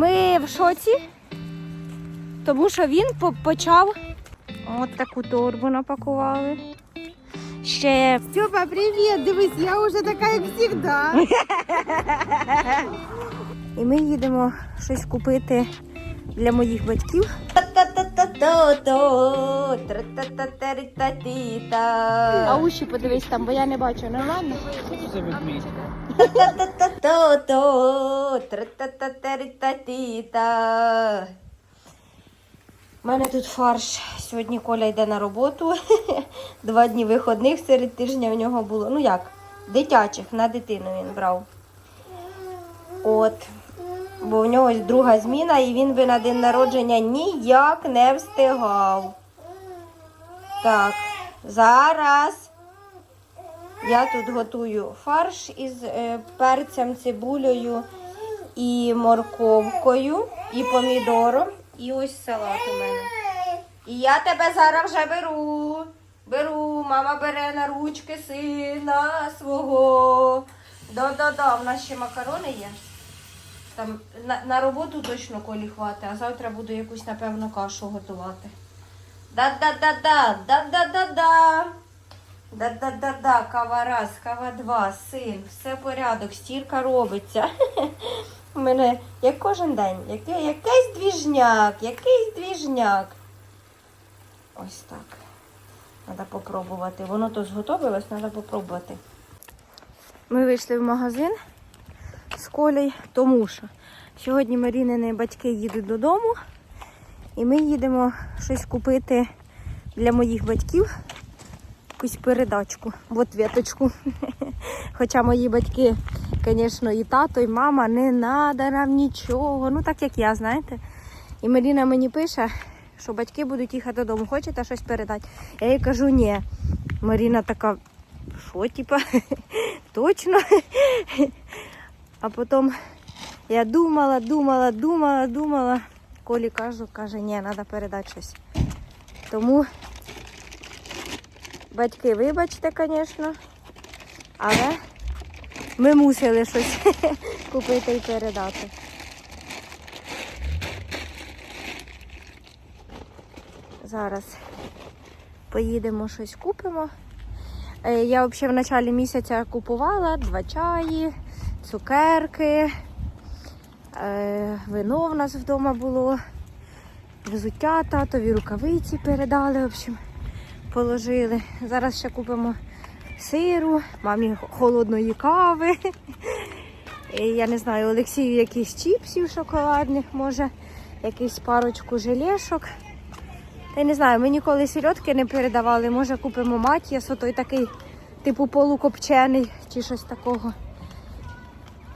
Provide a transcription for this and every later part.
Ми в шоці, тому що він почав от таку торбу напакували. Ще Степа, привет! Дивись, я уже такая, як всегда. і ми їдемо щось купити для моїх батьків. А уші подивись там, бо я не бачу, нормально? У мене тут фарш. Сьогодні Коля йде на роботу. Два дні виходних серед тижня в нього було. Ну як, дитячих, на дитину він брав. От. Бо в нього друга зміна, і він би на день народження ніяк не встигав. Так, зараз я тут готую фарш із е, перцем, цибулею і морковкою, і помідором, і ось салат у мене. І я тебе зараз вже беру. Беру, мама бере на ручки сина свого. Да-да-да, в нас ще макарони є. Там на, на роботу точно колі хватить, а завтра буду якусь, напевно, кашу готувати. Да-да-да-да, да-да-да-да. Да-да-да-да, кава раз, кава два, син, все порядок, стірка робиться. У мене як кожен день, який, якийсь двіжняк, якийсь двіжняк. Ось так. Треба попробувати. Воно то зготовилось, треба попробувати. Ми вийшли в магазин з Колей, тому що сьогодні Марінини батьки їдуть додому, і ми їдемо щось купити для моїх батьків. Якусь передачку, от віточку. Хоча мої батьки, звісно, і тато, і мама, не треба нам нічого. Ну так як я, знаєте. І Маріна мені пише, що батьки будуть їхати додому. Хочете щось передати? Я їй кажу, ні. Маріна така, що, типа, точно? А потім я думала, думала, думала, думала. Колі кажу, каже, ні, треба передати щось. Тому батьки, вибачте, звісно, але ми мусили щось купити і передати. Зараз поїдемо щось купимо. Е, Я взагалі в початку місяця купувала два чаї, цукерки, е, вино в нас вдома було, взуття татові, рукавиці передали, в общем, положили. Зараз ще купимо сиру, мамі холодної кави. І, Я не знаю, Олексію якісь чіпсів шоколадних, може, якусь парочку желешок. Та й не знаю, ми ніколи сільотки не передавали. Може купимо матіас, той такий, типу полукопчений чи щось такого.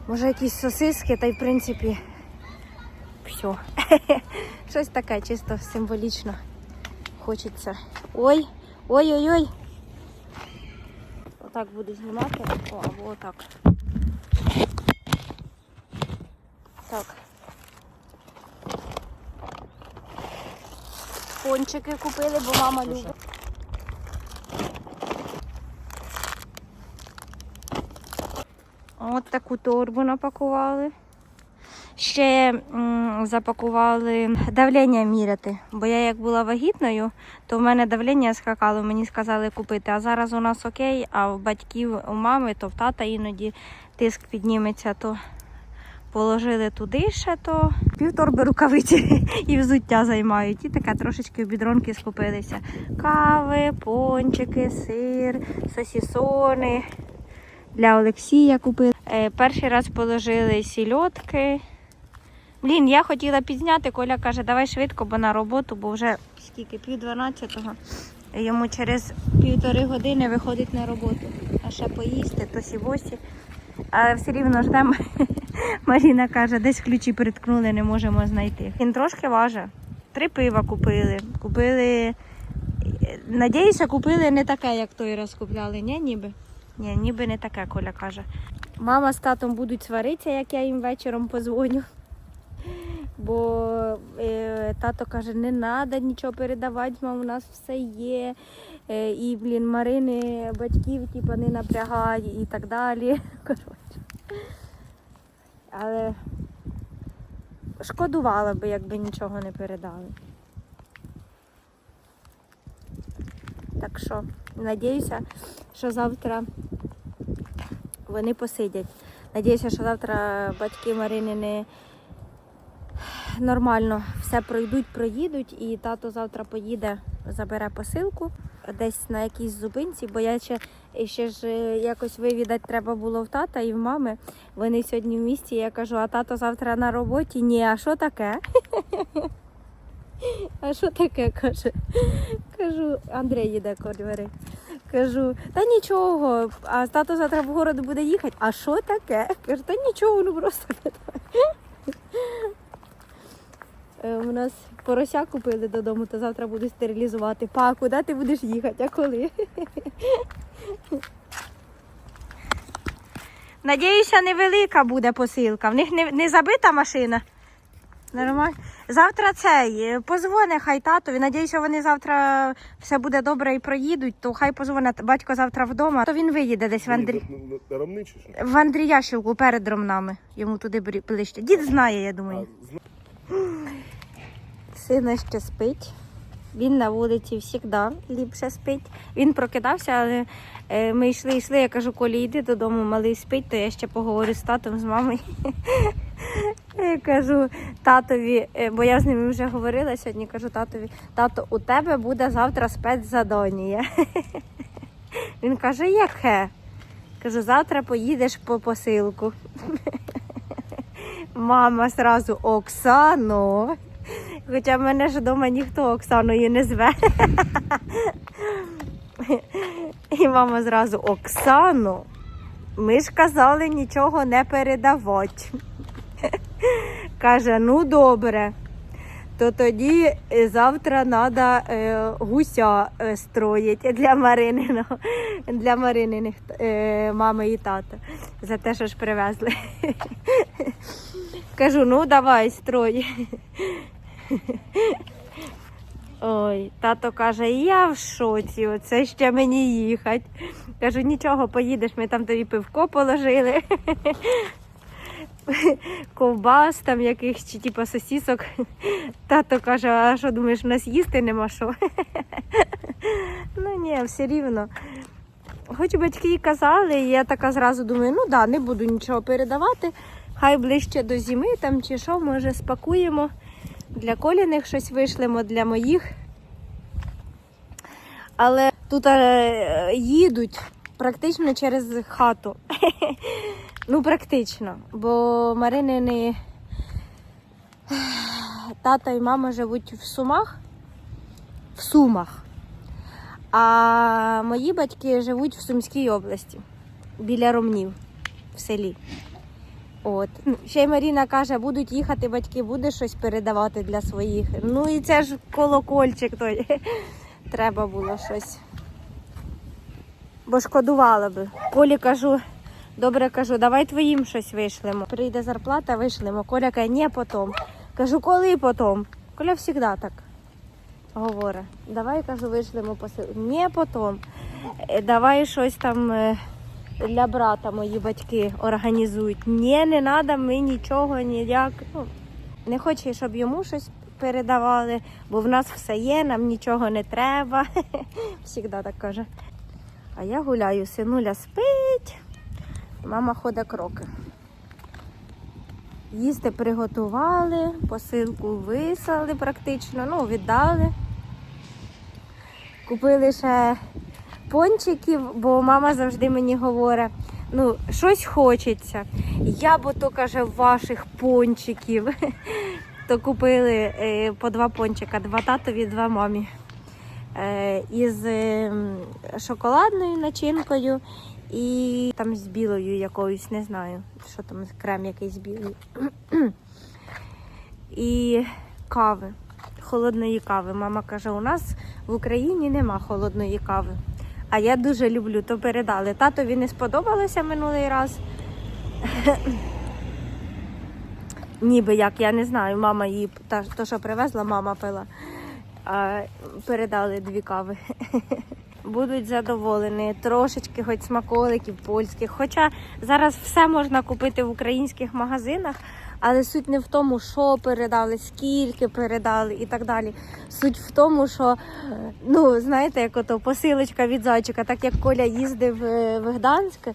Може якісь сосиски, та й в принципі все. Щось таке, чисто символічно хочеться. Ой, ой-ой-ой. Отак буду знімати. О, або отак. Так. Пончики купили, бо мама любить. От таку торбу напакували. Ще запакували давлення міряти. Бо я як була вагітною, то в мене давлення скакало, мені сказали купити. А зараз у нас окей, а в батьків, у мами, то в тата іноді тиск підніметься, то положили туди ще, то півторби рукавиці і взуття займають. І таке трошечки в бідронки скупилися. Кави, пончики, сир, сосісони. Для Олексія купили. Е, перший раз положили сільотки. Блін, я хотіла підзняти, Коля каже, давай швидко, бо на роботу, бо вже скільки, пів дванадцятого. Йому через півтори години виходить на роботу. А ще поїсти, то сівосі. Але все рівно ждемо. Маріна каже, десь ключі приткнули, не можемо знайти. Він трошки важить. Три пива купили. Купили. Надіюся, купили не таке, як той раз купляли, ні, ніби. Ні, ніби не таке, Коля каже. Мама з татом будуть сваритися, як я їм вечором позвоню. Бо е, тато каже, не треба нічого передавати, мам, у нас все є. Е, і, блін, Марини батьків типу, не напрягай і так далі. Коротше. Але шкодувала би, якби нічого не передали. Так що, надіюся, що завтра вони посидять. Надіюся, що завтра батьки Марини не нормально все пройдуть, проїдуть, і тато завтра поїде, забере посилку десь на якійсь зупинці, бо я ще, ще ж е, якось вивідати треба було в тата і в мами. Вони сьогодні в місті. Я кажу, а тато завтра на роботі. Ні, а що таке? А що таке? каже. Кажу, Андрій їде корвери. Кажу, та нічого, а тато завтра в город буде їхати. А що таке? Кажу, та нічого, ну просто У нас порося купили додому, то завтра буду стерилізувати. Па, куди ти будеш їхати? А коли? Надіюся, невелика буде посилка. В них не, не забита машина. Нормально. Завтра цей е, позвони хай татові. Надіюся, вони завтра все буде добре і проїдуть, то хай позвонить батько завтра вдома, то він виїде десь в Андрі... Рамни чи в Андріяшівку перед ромнами. Йому туди ближче. Дід знає, я думаю. Сина ще спить. Він на вулиці завжди ліпше спить. Він прокидався, але е, ми йшли, йшли. Я кажу, Колі, йди додому, малий спить, то я ще поговорю з татом, з мамою. Я кажу татові, е, бо я з ними вже говорила сьогодні. Кажу татові, тато, у тебе буде завтра спецзадонія. Він каже, яке? Кажу, завтра поїдеш по посилку. Мама сразу Оксано. Хоча мене ж вдома ніхто Оксаною не зве. І мама зразу Оксану. Ми ж казали нічого не передавати. Каже, ну добре. То тоді е, завтра треба гуся е, строїти для Марининого, для Марининих е, мами і тата. За те, що ж привезли. Кажу, ну давай, строй. Ой, тато каже, я в шоці, оце ще мені їхати. Кажу, нічого, поїдеш, ми там тобі пивко положили. Ковбас там якихось чи типу сосісок. Тато каже, а що думаєш, у нас їсти нема що? Ну ні, все рівно. Хоч батьки і казали, і я така зразу думаю, ну да, не буду нічого передавати. Хай ближче до зими там чи що, може спакуємо. Для коліних щось вишлемо, для моїх. Але тут е, їдуть практично через хату. ну, практично. Бо Маринини тата і мама живуть в Сумах. В Сумах. А мої батьки живуть в Сумській області, біля Ромнів, в селі. От. Ну, Ще й Маріна каже, будуть їхати батьки, буде щось передавати для своїх. Ну і це ж колокольчик той. Треба було щось. Бо шкодувала би. Колі кажу, добре кажу, давай твоїм щось вишлемо. Прийде зарплата, вишлемо. Коля каже, ні, потом. Кажу, коли потом? Коля завжди так говорить. Давай кажу, вишлемо посил. Ні, потом. Е, Давай щось там. Для брата мої батьки організують. Ні, не треба, ми нічого ніяк. Ну, не хоче, щоб йому щось передавали, бо в нас все є, нам нічого не треба. Всігда так каже. А я гуляю, синуля спить, мама ходить кроки. Їсти приготували, посилку вислали практично, ну, віддали. Купили ще пончиків, бо мама завжди мені говорить, ну, щось хочеться. Я бо то каже ваших пончиків. То купили е, по два пончика, два татові, два мамі. Е, із е, шоколадною начинкою і там з білою якоюсь, не знаю, що там крем якийсь білий. і кави, холодної кави. Мама каже, у нас в Україні нема холодної кави. А я дуже люблю, то передали. Татові не сподобалося минулий раз. Ніби як, я не знаю, мама її, та, то, що привезла, мама пила. А, передали дві кави. Будуть задоволені. Трошечки хоч смаколиків польських. Хоча зараз все можна купити в українських магазинах, Але суть не в тому, що передали, скільки передали і так далі. Суть в тому, що ну знаєте, як ото посилочка від зайчика, так як Коля їздив е, в Гданськ,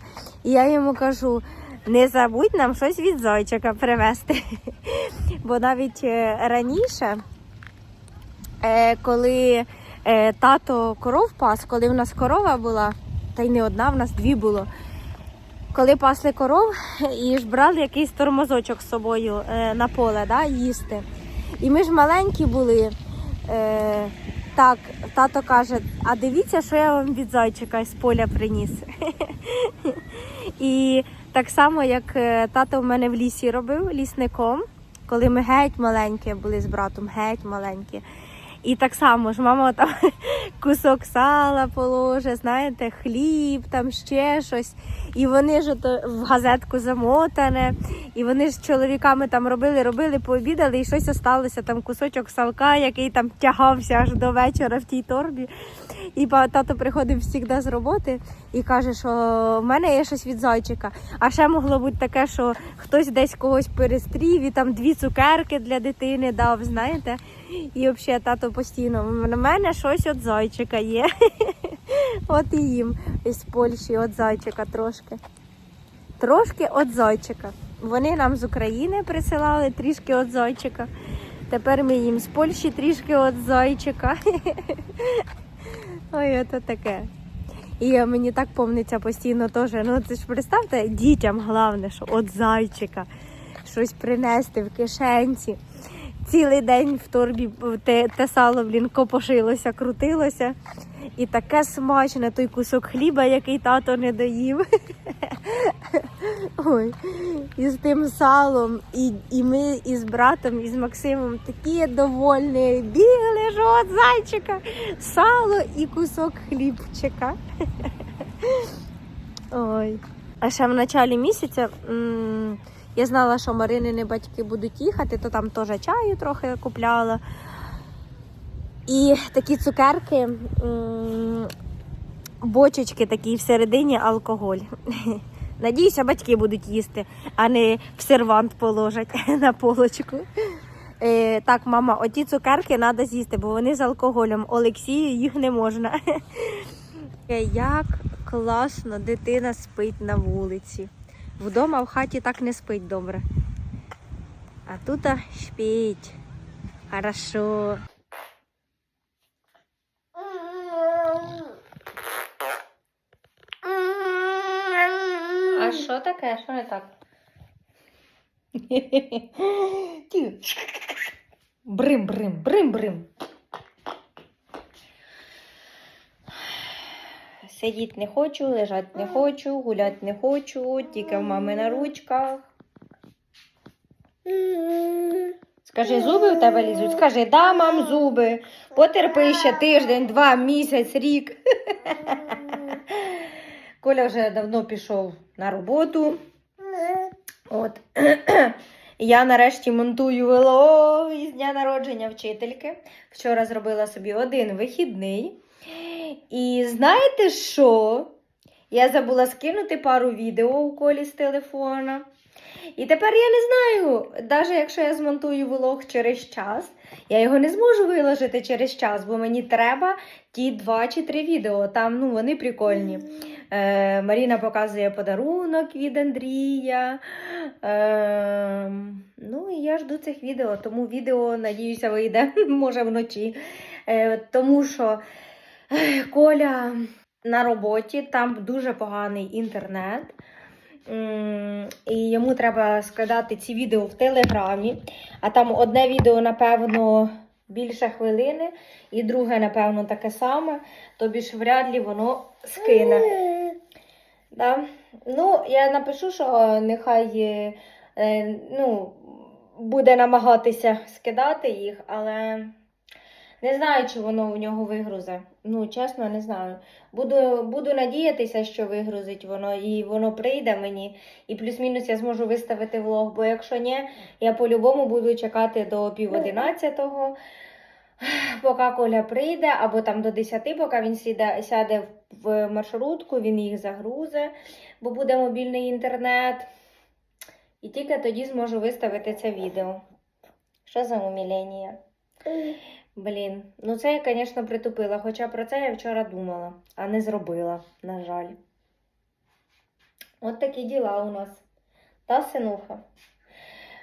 і я йому кажу. Не забудь нам щось від зайчика привезти. Бо навіть е, раніше, е, коли е, тато коров пас, коли в нас корова була, та й не одна, в нас дві було. Коли пасли коров і ж брали якийсь тормозочок з собою е, на поле да, їсти. І ми ж маленькі були. Е, так, тато каже, а дивіться, що я вам від зайчика з поля приніс. І так само, як е, тато в мене в лісі робив лісником, коли ми геть маленькі були з братом, геть маленькі. І так само ж мама там кусок сала положе, знаєте, хліб, там ще щось. І вони ж то в газетку замотане. І вони ж чоловіками там робили, робили, пообідали, і щось осталося, там кусочок салка, який там тягався аж до вечора в тій торбі. І тато приходив завжди з роботи і каже, що в мене є щось від зайчика. А ще могло бути таке, що хтось десь когось перестрів і там дві цукерки для дитини дав, знаєте. І взагалі тато постійно в мене щось від зайчика є. От і їм із Польщі від зайчика трошки. Трошки від зайчика. Вони нам з України присилали трішки від зайчика. Тепер ми їм з Польщі трішки від зайчика. Ой, це таке. І мені так помниться постійно теж. Ну це ж представте, дітям головне, що от зайчика щось принести в кишенці. Цілий день в торбі те, те сало, блін, копошилося, крутилося. І таке смачне той кусок хліба, який тато не доїв. Ой, і з тим салом, і, і ми із братом, і з Максимом такі довольні. Бігли ж от зайчика, сало і кусок хлібчика. Ой. А ще в началі місяця я знала, що Маринини батьки будуть їхати, то там теж чаю трохи купляла. І такі цукерки, бочечки такі всередині алкоголь. Надіюся, батьки будуть їсти, а не в сервант положать на полочку. Е, так, мама, оті цукерки треба з'їсти, бо вони з алкоголем. Олексію їх не можна. Е, Як класно дитина спить на вулиці. Вдома в хаті так не спить добре. А тут спить. Хорошо. А що таке? Що не так? Брим, брим, брим, брим. Сидіти не хочу, лежати не хочу, гуляти не хочу, тільки в мами на ручках. Скажи, зуби в тебе лізуть? Скажи, да, мам, зуби. Потерпи ще тиждень, два, місяць, рік. Коля вже давно пішов на роботу. От. Я нарешті монтую вело із дня народження вчительки. Вчора зробила собі один вихідний. І знаєте що? Я забула скинути пару відео у колі з телефона. І тепер я не знаю, навіть якщо я змонтую влог через час, я його не зможу виложити через час, бо мені треба ті два чи три відео. Там ну, вони прикольні. Е, Маріна показує подарунок від Андрія. Е, ну і я жду цих відео, тому відео, надіюся, вийде, може вночі. Е, тому що е, Коля на роботі, там дуже поганий інтернет. І йому треба складати ці відео в Телеграмі. А там одне відео, напевно, більше хвилини, і друге, напевно, таке саме. Тобі ж вряд ли воно скине. Да? Ну, я напишу, що нехай е, е, ну, буде намагатися скидати їх, але не знаю, чи воно в нього вигрузе. Ну, чесно, не знаю. Буду, буду надіятися, що вигрузить воно, і воно прийде мені, і плюс-мінус я зможу виставити влог. Бо якщо ні, я по-любому буду чекати до пів одинадцятого, поки Коля прийде, або там до 10, поки він сіде, сяде в маршрутку, він їх загрузе, бо буде мобільний інтернет. І тільки тоді зможу виставити це відео. Що за умілення? Блін, ну це я, звісно, притупила, хоча про це я вчора думала, а не зробила, на жаль. От такі діла у нас. Та синуха.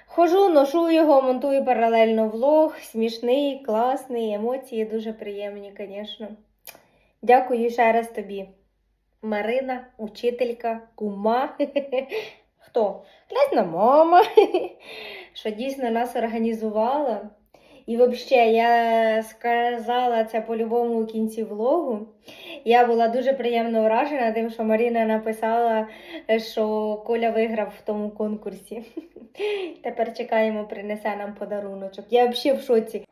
Хожу, ношу його, монтую паралельно влог. Смішний, класний, емоції дуже приємні, звісно. Дякую ще раз тобі. Марина, учителька, кума. Хто? Клясна мама, що дійсно нас організувала. І взагалі, я сказала це по-любому у кінці влогу. Я була дуже приємно вражена тим, що Маріна написала, що Коля виграв в тому конкурсі. Тепер чекаємо, принесе нам подаруночок. Я взагалі в шоці.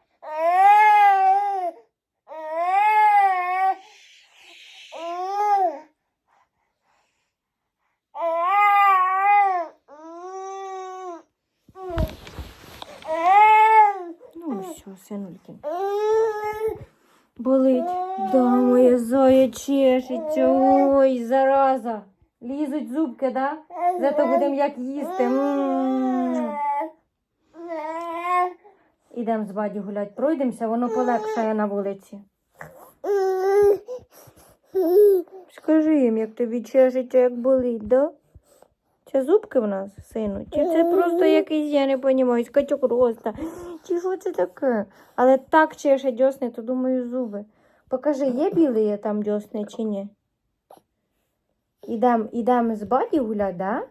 Ну все, синульки. Болить. Да, моє зоя чешеться. Ой, зараза. Лізуть зубки, да? Зато будемо як їсти. Ідемо з баді гулять, пройдемося, воно полегшає на вулиці. Скажи їм, як тобі чешеться, як болить, да? Це зубки в нас, сину? Чи це просто якийсь, я не розумію, скачок роста? Чи що це таке? Але так чеше дьосни, то думаю, зуби. Покажи, є білі там дьосни чи ні? Ідемо ідем з баді гулять, да?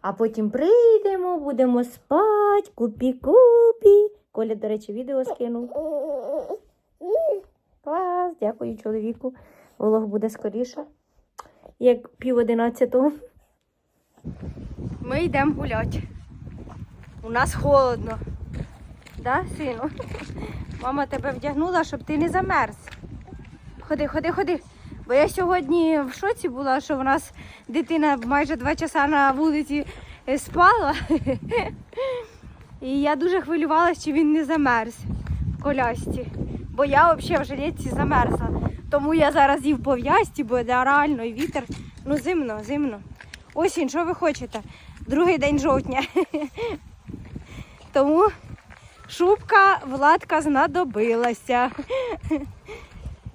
А потім прийдемо, будемо спати, купі-купі. Коля, до речі, відео скинув. Клас, дякую чоловіку. Влог буде скоріше, як пів одинадцятого. Ми йдемо гуляти. У нас холодно. Да, сину? Мама тебе вдягнула, щоб ти не замерз. Ходи, ходи, ходи. Бо я сьогодні в шоці була, що в нас дитина майже два часа на вулиці е, спала. І я дуже хвилювалася, чи він не замерз в колясці. Бо я взагалі в жилетці замерзла. Тому я зараз і в пов'язці, бо реально і вітер. Ну, зимно, зимно. Осінь, що ви хочете? Другий день жовтня. Тому шубка Владка знадобилася.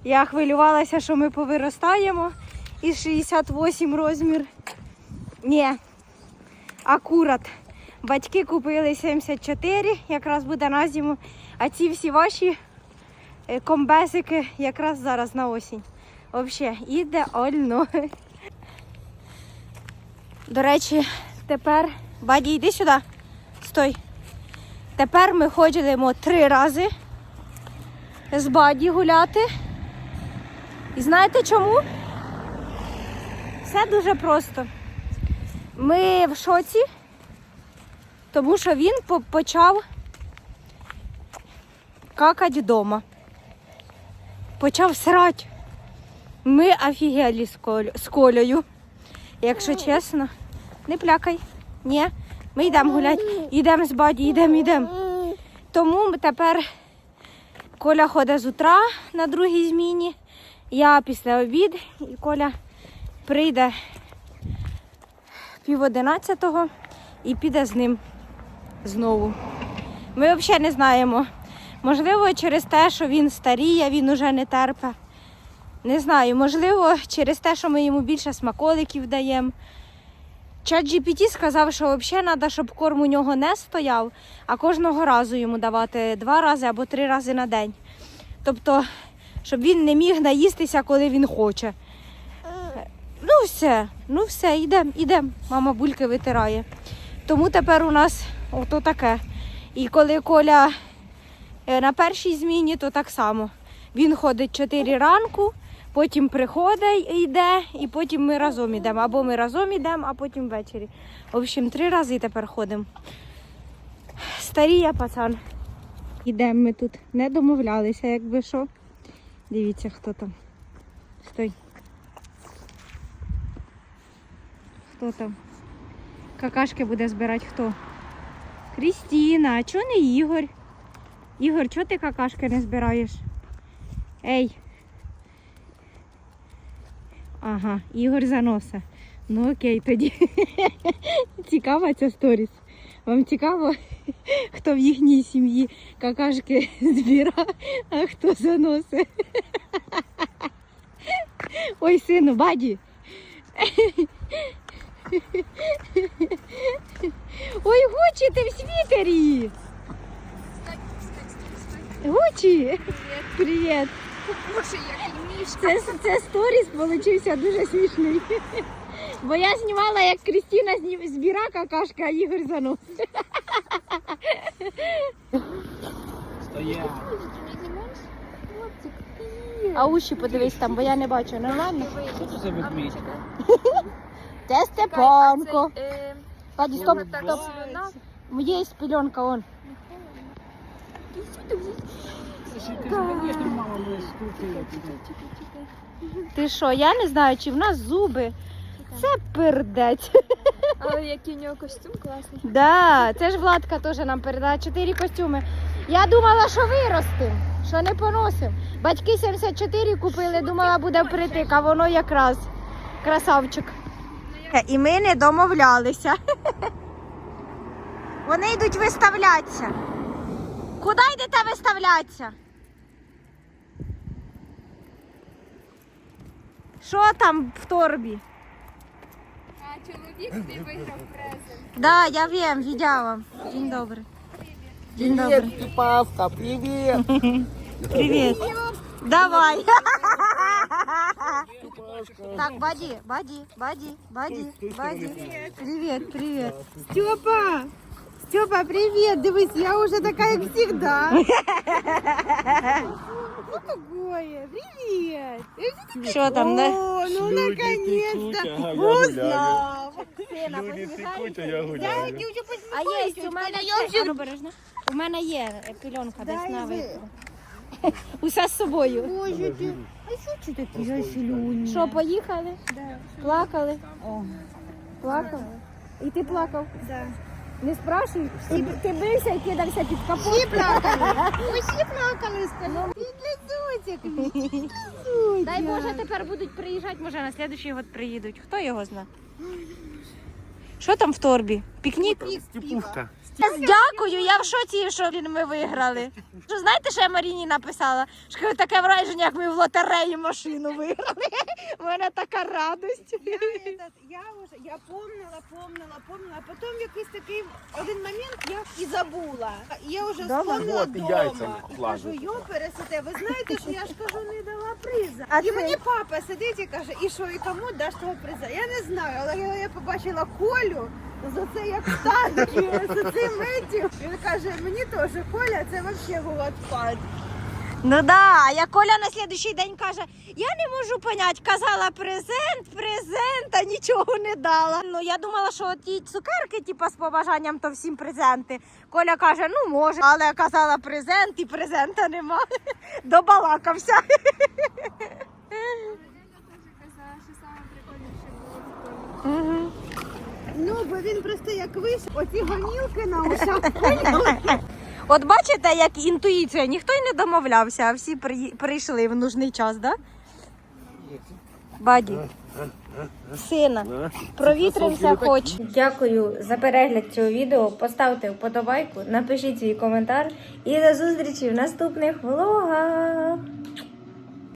Я хвилювалася, що ми повиростаємо і 68 розмір. Ні, акурат. Батьки купили 74, якраз буде на зиму. А ці всі ваші е, комбезики якраз зараз на осінь. Взагалі, ідеально. До речі, тепер. Баді, йди сюди. Стой. Тепер ми ходимо три рази з баді гуляти. І знаєте чому? Все дуже просто. Ми в шоці, тому що він почав какати вдома. Почав срати. Ми Коль... з Колею. Якщо чесно, не плякай. Ні, ми йдемо гуляти, йдемо з баді, йдемо, йдемо. Тому тепер Коля ходить з утра на другій зміні. Я після обід і Коля прийде пів одинадцятого і піде з ним знову. Ми взагалі не знаємо. Можливо, через те, що він старіє, він уже не терпе. Не знаю, можливо, через те, що ми йому більше смаколиків даємо. Чат GPT сказав, що взагалі треба, щоб корм у нього не стояв, а кожного разу йому давати два рази або три рази на день. Тобто, щоб він не міг наїстися, коли він хоче. Ну все, ну все, йдемо, йдемо. Мама бульки витирає. Тому тепер у нас ото таке. І коли Коля е, на першій зміні, то так само. Він ходить 4 ранку, потім приходить йде, і потім ми разом йдемо. Або ми разом йдемо, а потім ввечері. В общем, три рази тепер ходимо. Старіє пацан. Йдемо ми тут. Не домовлялися, якби що. Дивіться, хто там. Стой. Хто там? Какашки буде збирати хто? Крістіна, а чого не Ігор? Ігор, чого ти какашки не збираєш? Ей. Ага, Ігор заноса. Ну окей тоді. Цікава ця сторіс. Вам цікаво, хто в їхній сім'ї какашки збира, а хто заносить? Ой, сину, баді. Ой, Гучі, ти в світері. Гучі. Привіт. Це, це сторіс получився дуже смішний. Бо я знімала, як Крістіна збіра какашка, а Ігор занос. А уші подивись там, бо я не бачу. Нормально? Що це за ведмідь? Це Степанко. Е, Паді, стоп, стоп. Є пельонка, он. Ти що, я не знаю, чи в нас зуби. Це пердець. Але який у нього костюм класний. Да, це ж Владка теж нам передала чотири костюми. Я думала, що виростим, що не поносим. Батьки 74 купили, думала, буде впритик, а воно якраз красавчик. І ми не домовлялися. Вони йдуть виставлятися. Куди йдете виставлятися? Що там в торбі? А чоловік ти виграв презент. Да, я wiem, widziałam. Dzień dobry. Dzień dobry. Павка, привіт! Привет. Давай. Так, Бади, Бади, Бади, Бади, Бади. Привет, привет. Степа! Степа, привет! Дивись, я уже такая, как всегда. Ну какое? Привет! Що там, да? О, ну Люди наконец-то! текуть, ага, я гуляю. Узнал! Люди текуть, а я Да, гуляю. ты уже А є, у мене я є. обережно. У мене є пільонка десь Дай на ви. випадку. Усе з собою. Боже ты! А что ты такие зеленые? Що, поїхали? Плакали? Плакали? І ти плакав? Да. Не спрашуй. всі... ти бився і кидався під капот. Всі плакали! Усі плакали, скажу. Підлизуйся, підлизуйся. Дай Боже, тепер будуть приїжджати, може на слідчий год приїдуть. Хто його знає? Що там в торбі? Пікнік? Степуха. Дякую, я в шоці, що ми виграли. Що знаєте, що я Маріні написала? Що таке враження, як ми в лотереї машину виграли. У мене така радость. Я, этот, я уже я помнила, помнила, помнила, а потім якийсь такий один момент я і забула. Я вже Дома? вспомнила Вот, і дома. яйця І кажу, йо, пересите, ви знаєте, що я ж кажу, не дала приза. А і це- мені папа сидить і каже, і що, і кому даш того приза? Я не знаю, але я, я побачила Колю, за це як танки, з цим. Він каже, мені теж Коля, це взагалі був відпад. Ну да, а я Коля на слідуючий день каже: я не можу понять, казала презент, презент, а нічого не дала. Ну я думала, що ті цукерки, типу, з побажанням, то всім презенти. Коля каже, ну може, але казала презент і презента нема. Добалакався. Казала, що саме прикольніше було. Ну, бо він просто як вийшов, оці гонілки на ушах. От бачите, як інтуїція, ніхто й не домовлявся, а всі приї- прийшли в нужний час, да? Баді. Сина, провітримося хоч. Дякую за перегляд цього відео. Поставте вподобайку, напишіть свій коментар і до зустрічі в наступних влогах.